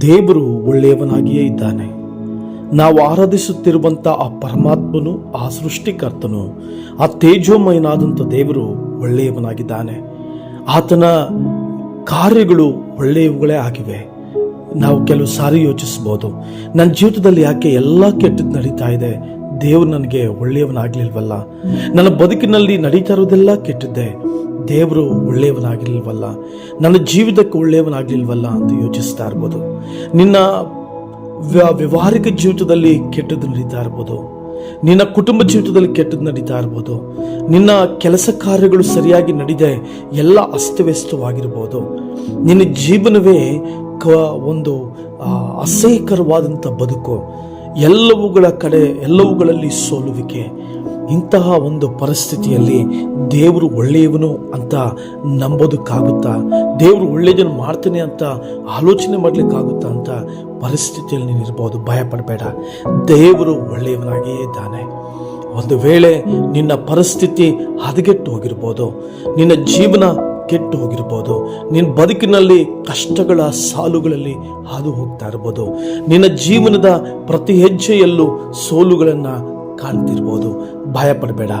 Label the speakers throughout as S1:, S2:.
S1: ದೇವರು ಒಳ್ಳೆಯವನಾಗಿಯೇ ಇದ್ದಾನೆ. ನಾವು ಆರಾಧಿಸುತ್ತಿರುವಂಥ ಆ ಪರಮಾತ್ಮನು, ಆ ಸೃಷ್ಟಿಕರ್ತನು, ಆ ತೇಜೋಮಯನಾದಂಥ ದೇವರು ಒಳ್ಳೆಯವನಾಗಿದ್ದಾನೆ. ಆತನ ಕಾರ್ಯಗಳು ಒಳ್ಳೆಯವುಗಳೇ ಆಗಿವೆ. ನಾವು ಕೆಲವು ಸಾರಿ ಯೋಚಿಸ್ಬೋದು. ನನ್ನ ಜೀವಿತದಲ್ಲಿ ಯಾಕೆ ಎಲ್ಲ ಕೆಟ್ಟದ್ದು ನಡೀತಾ ಇದೆ? ದೇವರು ನನಗೆ ಒಳ್ಳೆಯವನಾಗಲಿಲ್ವಲ್ಲ? ನನ್ನ ಬದುಕಿನಲ್ಲಿ ನಡೀತಾ ಇರೋದೆಲ್ಲ ಕೆಟ್ಟಿದ್ದೆ. ದೇವರು ಒಳ್ಳೆಯವನಾಗಿರ್ಲಿಲ್ವಲ್ಲ ನನ್ನ ಜೀವಿತಕ್ಕೆ ಒಳ್ಳೆಯವನಾಗಲಿಲ್ವಲ್ಲ ಅಂತ ಯೋಚಿಸ್ತಾ ಇರ್ಬೋದು. ನಿನ್ನ ವ್ಯ- ವ್ಯವಹಾರಿಕ ಜೀವಿತದಲ್ಲಿ ಕೆಟ್ಟದ್ದು ನಡೀತಾ ಇರ್ಬೋದು. ನಿನ್ನ ಕುಟುಂಬ ಜೀವಿತದಲ್ಲಿ ಕೆಟ್ಟದ್ದು ನಡೀತಾ ಇರ್ಬೋದು. ನಿನ್ನ ಕೆಲಸ ಕಾರ್ಯಗಳು ಸರಿಯಾಗಿ ನಡೀದೆ ಎಲ್ಲ ಅಸ್ತವ್ಯಸ್ತವಾಗಿರ್ಬೋದು. ನಿನ್ನ ಜೀವನವೇ ಕ, ಒಂದು ಅಸಹ್ಯಕರವಾದಂಥ ಬದುಕು. ಎಲ್ಲವುಗಳ ಕಡೆ, ಎಲ್ಲವುಗಳಲ್ಲಿ ಸೋಲುವಿಕೆ. ಇಂತಹ ಒಂದು ಪರಿಸ್ಥಿತಿಯಲ್ಲಿ ದೇವರು ಒಳ್ಳೆಯವನು ಅಂತ ನಂಬೋದಕ್ಕಾಗುತ್ತಾ? ದೇವರು ಒಳ್ಳೆಯದನ್ನು ಮಾಡ್ತಾನೆ ಅಂತ ಆಲೋಚನೆ ಮಾಡಲಿಕ್ಕಾಗುತ್ತಾ ಅಂತ ಪರಿಸ್ಥಿತಿಯಲ್ಲಿ ನೀನು ಇರ್ಬೋದು. ಭಯಪಡಬೇಡ. ದೇವರು ಒಳ್ಳೆಯವನಾಗಿಯೇ ಇದ್ದಾನೆ. ಒಂದು ವೇಳೆ ನಿನ್ನ ಪರಿಸ್ಥಿತಿ ಹದಗೆಟ್ಟು ಹೋಗಿರ್ಬೋದು. ನಿನ್ನ ಜೀವನ ಕೆಟ್ಟು ಹೋಗಿರ್ಬೋದು ನಿನ್ನ ಬದುಕಿನಲ್ಲಿ ಕಷ್ಟಗಳ ಸಾಲುಗಳಲ್ಲಿ ಹಾದು ಹೋಗ್ತಾ ಇರ್ಬೋದು ನಿನ್ನ ಜೀವನದ ಪ್ರತಿ ಹೆಜ್ಜೆಯಲ್ಲೂ ಸೋಲುಗಳನ್ನು ಕಾಣ್ತಿರ್ಬೋದು ಭಯ ಪಡಬೇಡ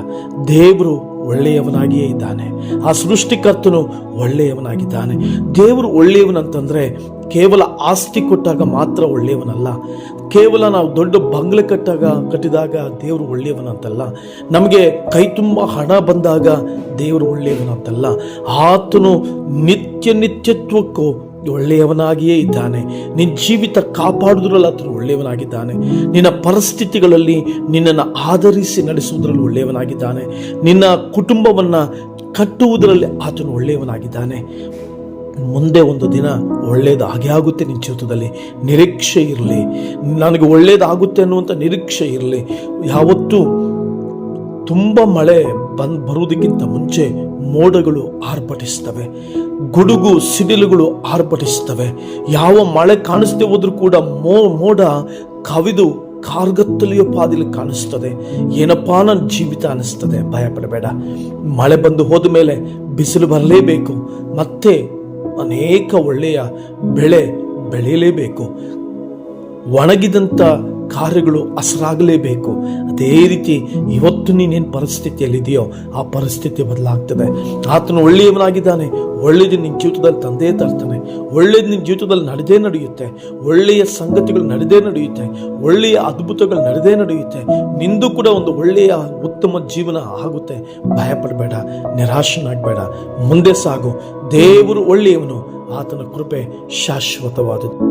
S1: ದೇವರು ಒಳ್ಳೆಯವನಾಗಿಯೇ ಇದ್ದಾನೆ. ಆ ಸೃಷ್ಟಿಕರ್ತನು ಒಳ್ಳೆಯವನಾಗಿದ್ದಾನೆ. ದೇವರು ಒಳ್ಳೆಯವನಂತಂದ್ರೆ ಕೇವಲ ಆಸ್ತಿ ಕೊಟ್ಟಾಗ ಮಾತ್ರ ಒಳ್ಳೆಯವನಲ್ಲ. ಕೇವಲ ನಾವು ದೊಡ್ಡ ಬಂಗ್ಲೆ ಕಟ್ಟಾಗ ಕಟ್ಟಿದಾಗ ದೇವರು ಒಳ್ಳೆಯವನಂತಲ್ಲ. ನಮಗೆ ಕೈ ತುಂಬ ಹಣ ಬಂದಾಗ ದೇವರು ಒಳ್ಳೆಯವನಂತಲ್ಲ. ಆತನು ನಿತ್ಯ ನಿತ್ಯತ್ವಕ್ಕೂ ಒಳ್ಳೆಯವನಾಗಿಯೇ ಇದ್ದಾನೆ. ನಿನ್ನ ಜೀವಿತ ಕಾಪಾಡುವುದರಲ್ಲಿ ಆತನು ಒಳ್ಳೆಯವನಾಗಿದ್ದಾನೆ. ನಿನ್ನ ಪರಿಸ್ಥಿತಿಗಳಲ್ಲಿ ನಿನ್ನನ್ನು ಆಧರಿಸಿ ನಡೆಸುವುದರಲ್ಲಿ ಒಳ್ಳೆಯವನಾಗಿದ್ದಾನೆ. ನಿನ್ನ ಕುಟುಂಬವನ್ನು ಕಟ್ಟುವುದರಲ್ಲಿ ಆತನು ಒಳ್ಳೆಯವನಾಗಿದ್ದಾನೆ. ಮುಂದೆ ಒಂದು ದಿನ ಒಳ್ಳೇದು ಹಾಗೆ ಆಗುತ್ತೆ ನಿನ್ನ ಜೀವಿತದಲ್ಲಿ. ನಿರೀಕ್ಷೆ ಇರಲಿ. ನನಗೆ ಒಳ್ಳೇದಾಗುತ್ತೆ ಅನ್ನುವಂಥ ನಿರೀಕ್ಷೆ ಇರಲಿ. ಯಾವತ್ತೂ ತುಂಬ ಮಳೆ ಬಂದ್ ಬರುವುದಕ್ಕಿಂತ ಮುಂಚೆ ಮೋಡಗಳು ಆರ್ಭಟಿಸ್ತವೆ. ಗುಡುಗು ಸಿಡಿಲುಗಳು ಆರ್ಭಟಿಸ್ತವೆ. ಯಾವ ಮಳೆ ಕಾಣಿಸದೆ ಹೋದ್ರೂ ಕೂಡ ಮೋ, ಮೋಡ ಕವಿದು ಕಾರ್ಗತ್ತಲೆಯ ಪಾದಿಲಿ ಕಾಣಿಸ್ತದೆ. ಏನಪ್ಪಾ ನನ್ನ ಜೀವಿತ ಅನಿಸ್ತದೆ ಭಯಪಡಬೇಡ. ಮಳೆ ಬಂದು ಹೋದ ಮೇಲೆ ಬಿಸಿಲು ಬರಲೇಬೇಕು. ಮತ್ತೆ ಅನೇಕ ಒಳ್ಳೆಯ ಬೆಳೆ ಬೆಳೆಯಲೇಬೇಕು. ಒಣಗಿದಂಥ ಕಾರ್ಯಗಳು ಹಸರಾಗಲೇಬೇಕು. ಅದೇ ರೀತಿ ಇವತ್ತು ನೀನೇನು ಪರಿಸ್ಥಿತಿಯಲ್ಲಿದೆಯೋ ಆ ಪರಿಸ್ಥಿತಿ ಬದಲಾಗ್ತದೆ. ಆತನು ಒಳ್ಳೆಯವನಾಗಿದ್ದಾನೆ, ಒಳ್ಳೆಯದು ನಿನ್ನ ಜೀವಿತದಲ್ಲಿ ತಂದೇ ತರ್ತಾನೆ, ಒಳ್ಳೆಯದು ನಿನ್ನ ಜೀವಿತದಲ್ಲಿ ನಡೆದೇ ನಡೆಯುತ್ತೆ, ಒಳ್ಳೆಯ ಸಂಗತಿಗಳು ನಡೆದೇ ನಡೆಯುತ್ತೆ, ಒಳ್ಳೆಯ ಅದ್ಭುತಗಳು ನಡೆದೇ ನಡೆಯುತ್ತೆ, ನಿಂದು ಕೂಡ ಒಂದು ಒಳ್ಳೆಯ ಉತ್ತಮ ಜೀವನ ಆಗುತ್ತೆ. ಭಯಪಡಬೇಡ, ನಿರಾಶನಾಗಬೇಡ, ಮುಂದೆ ಸಾಗು. ದೇವರು ಒಳ್ಳೆಯವನು, ಆತನ ಕೃಪೆ ಶಾಶ್ವತವಾದದ್ದು.